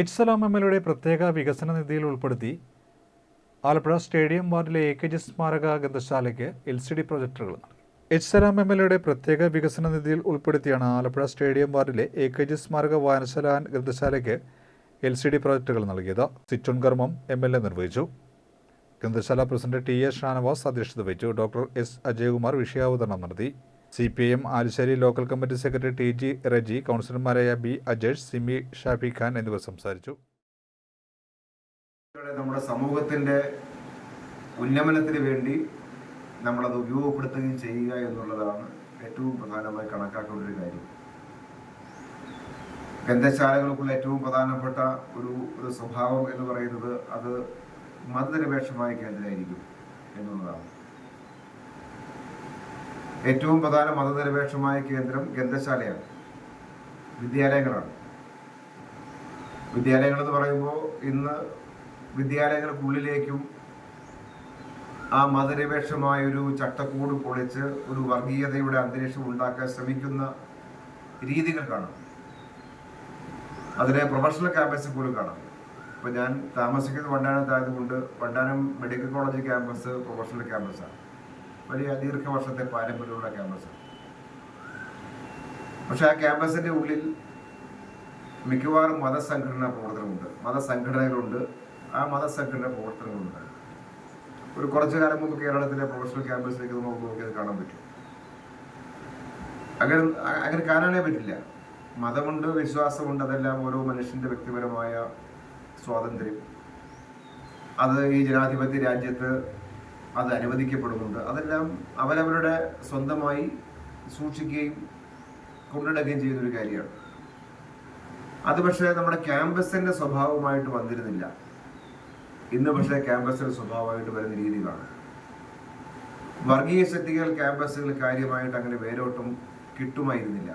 H Salam M L എയുടെ പ്രത്യേക വികസന നിധിയിൽ ഉൾപ്പെടുത്തി ആലപ്പുഴ സ്റ്റേഡിയം വാർഡിലെ എ കെ ജി സ്മാരക ഗ്രന്ഥശാലയ്ക്ക് എൽ സി ഡി പ്രൊജക്ടറുകൾ എച്ച് സലാം എം എൽ എയുടെ പ്രത്യേക വികസന നിധിയിൽ ഉൾപ്പെടുത്തിയാണ് ആലപ്പുഴ സ്റ്റേഡിയം വാർഡിലെ എ കെ ജി സ്മാരക വായനശാല ഗ്രന്ഥശാലയ്ക്ക് എൽ സി ഡി പ്രൊജക്ടുകൾ നൽകിയത്. സിറ്റോൺ കർമ്മം എം എൽ എ നിർവഹിച്ചു. ഗ്രന്ഥശാല പ്രസിഡന്റ് ടി എ ഷാനവാസ് അധ്യക്ഷത വഹിച്ചു. ഡോക്ടർ എസ് അജയകുമാർ വിഷയാവതരണം നടത്തി. C P M Alusseri local committee secretary T G Reji കൗൺസിലർമാരായ ബി അജേഷ് സിമി ഷാഫി ഖാൻ എന്നിവർ സംസാരിച്ചു. നമ്മുടെ സമൂഹത്തിന്റെ ഉന്നമനത്തിന് വേണ്ടി നമ്മളത് ഉപയോഗപ്പെടുത്തുകയും ചെയ്യുക എന്നുള്ളതാണ് ഏറ്റവും പ്രധാനമായി കണക്കാക്കേണ്ട ഒരു കാര്യം. ഗ്രന്ഥശാലകൾക്കുള്ള ഏറ്റവും പ്രധാനപ്പെട്ട ഒരു ഒരു സ്വഭാവം എന്ന് പറയുന്നത് അത് മതനിരപേക്ഷമായ കേന്ദ്രമായിരിക്കും എന്നുള്ളതാണ്. ഏറ്റവും പ്രധാന മതനിരപേക്ഷമായ കേന്ദ്രം ഗ്രന്ഥശാലയാണ്. വിദ്യാലയങ്ങളാണ്. വിദ്യാലയങ്ങൾ എന്ന് പറയുമ്പോൾ ഇന്ന് വിദ്യാലയങ്ങൾക്കുള്ളിലേക്കും ആ മതനിരപേക്ഷമായ ഒരു ചട്ടക്കൂട് പൊളിച്ച് ഒരു വർഗീയതയുടെ അന്തരീക്ഷം ഉണ്ടാക്കാൻ ശ്രമിക്കുന്ന രീതികൾ കാണാം. അതിനെ പ്രൊഫഷണൽ ക്യാമ്പസിൽ പോലും കാണാം. ഇപ്പം ഞാൻ താമസിക്കുന്നത് വണ്ടാനത്തായതുകൊണ്ട് Vandanam medical college campus professional ക്യാമ്പസാണ്. വലിയ ദീർഘവർഷത്തെ പാരമ്പര്യമുള്ള ക്യാമ്പസാണ് പക്ഷെ ആ ക്യാമ്പസിന്റെ ഉള്ളിൽ മിക്കവാറും മതസംഘടനാ പ്രവർത്തനമുണ്ട്. മതസംഘടനകളുണ്ട്. ആ മതസംഘടനാ പ്രവർത്തനങ്ങളുണ്ട്. ഒരു കുറച്ചു കാലം മുമ്പ് കേരളത്തിലെ പ്രൊഫഷണൽ ക്യാമ്പസിലേക്ക് നമുക്ക് നോക്കിയത് കാണാൻ പറ്റും. അങ്ങനെ അങ്ങനെ കാണാനേ പറ്റില്ല. മതമുണ്ട് വിശ്വാസമുണ്ട് അതെല്ലാം ഓരോ മനുഷ്യന്റെ വ്യക്തിപരമായ സ്വാതന്ത്ര്യം. അത് ഈ ജനാധിപത്യ രാജ്യത്ത് അത് അനുവദിക്കപ്പെടുന്നുണ്ട്. അതെല്ലാം അവരവരുടെ സ്വന്തമായി സൂക്ഷിക്കുകയും കൊണ്ടുനടക്കുകയും ചെയ്യുന്നൊരു കാര്യമാണ്. അത് പക്ഷേ നമ്മുടെ ക്യാമ്പസിന്റെ സ്വഭാവമായിട്ട് വന്നിരുന്നില്ല. ഇന്ന് പക്ഷേ ക്യാമ്പസിന്റെ സ്വഭാവമായിട്ട് വരുന്ന രീതിയിലാണ്. വർഗീയ ശക്തികൾ ക്യാമ്പസുകൾ കാര്യമായിട്ട് അങ്ങനെ വേരോട്ടം കിട്ടുമായിരുന്നില്ല.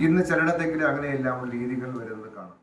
ഇന്ന് ചിലയിടത്തെങ്കിലും അങ്ങനെയെല്ലാം രീതികൾ വരുന്നത് കാണാം.